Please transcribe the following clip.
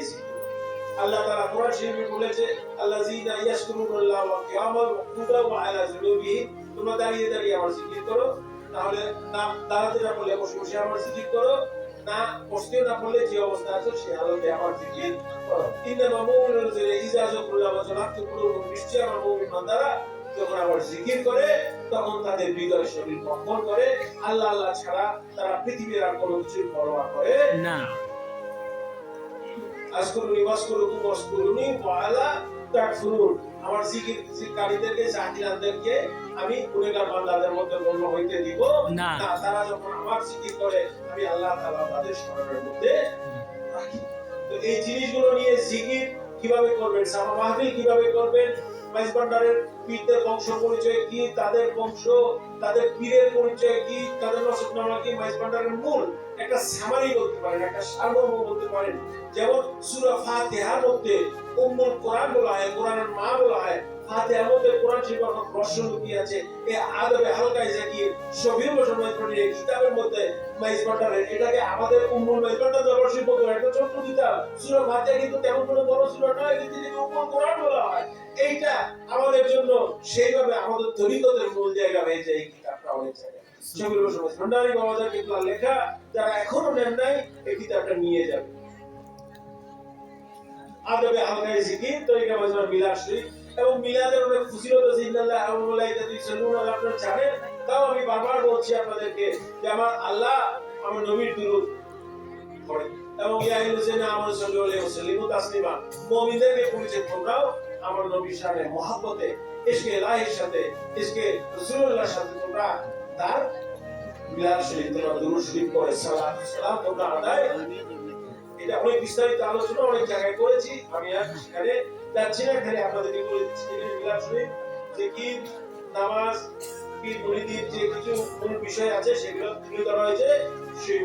চাইছি আল্লাহ তাআলা কোরআন শরীফে বলেছে, আল্লাযীনা ইয়াশকুরুনাল্লাহ ওয়া কিয়ামান ওয়া কুদা ওয়া আলা জুনুবিহিম তোমরা দাঁড়িয়ে দাঁড়িয়ে আমার জিকির করো, তাহলে না দাঁড়াতে না বলে বসে বসে আমার জিকির করো, না বসতেও না বললে যে অবস্থা আছে সে হালতে আমার জিকির করো। ইন্নামা মুমিনুনা ইযা যাকুরুল্লাহ ওয়া যালাতু কুলুবুহুম নিশ্চয় আমার মুমিন বান্দারা যখন আমার জিকির করে, তখন তাদের হৃদয় শরীর কম্পন করে। আল্লাহ আল্লাহ ছাড়া তারা পৃথিবীর আর কোনো কিছুর পরোয়া করে না। আজকুরুনি ওয়াসকুরুকুম ওয়াসকুরুনি ওয়ালা তাকফুরুন আমার জিকিরকারীদেরকে জাকিরানদেরকে আমি গুণেগার বান্দাদের মধ্যে গণ্য হইতে দিব। না। না তারা যখন আমার জিকির করে আমি আল্লাহ তাআলা তাদের স্মরণের মধ্যে রাখি। তো এই জিনিসগুলো নিয়ে জিকির কীভাবে করবেন? সামা মাহফিল কীভাবে করবেন? ভান্ডারের পীরদের বংশ পরিচয় কি? তাদের বংশ, তাদের পীরের পরিচয় কি? তাদের কি? ভান্ডারের মূল একটা সামারি বলতে পারেন, একটা সারমর্ম বলতে পারেন। যেমন সূরা মধ্যে উম্মুল কোরআন বলা হয়, কোরআনের মা বলা হয়। ফাতিহার মধ্যে কোরআন শরীফ লুকিয়ে আছে? এই আদবে হালকায় জাকির শফিউল মুসলমান কিতাবের মধ্যে মাইজ ভান্ডারের, এটাকে আমাদের উম্মুল মাইজ ভান্ডার দরবার শিল্প ছোট্ট কিতাব। কিন্তু তেমন কোনো বড় কোরআন বলা হয়, এইটা আমাদের জন্য সেইভাবে আমাদের মূল জায়গা এই কিতাবটা মুসলমান ভান্ডারী বাবাদের কিন্তু লেখা, যারা এখনও নেন নাই, এই কিতাবটা নিয়ে যাবে। আদবে জিকির তরিকা এবং মিলাদের অনেক জানেন। তাও আমি বারবার বলছি আপনাদেরকে যে আমার আল্লাহ, আমার নবীর দুরূদ এবং আলাইহি ওয়া সাল্লিমু তাসলিমা পরিচয় তোমরাও আমার নবীর মহব্বতে সাথে সাথে তোমরা তার তোমরা করে সালাম তোমরা আদায় এটা অনেক বিস্তারিত আলোচনা অনেক জায়গায় করেছি। আমি আর সেখানে যাচ্ছি না আপনাদেরকে বলে দিচ্ছি যে শরীফ, যে কি নামাজ, কি যে কিছু বিষয় আছে, সেগুলো তুলে ধরা হয়েছে। সেই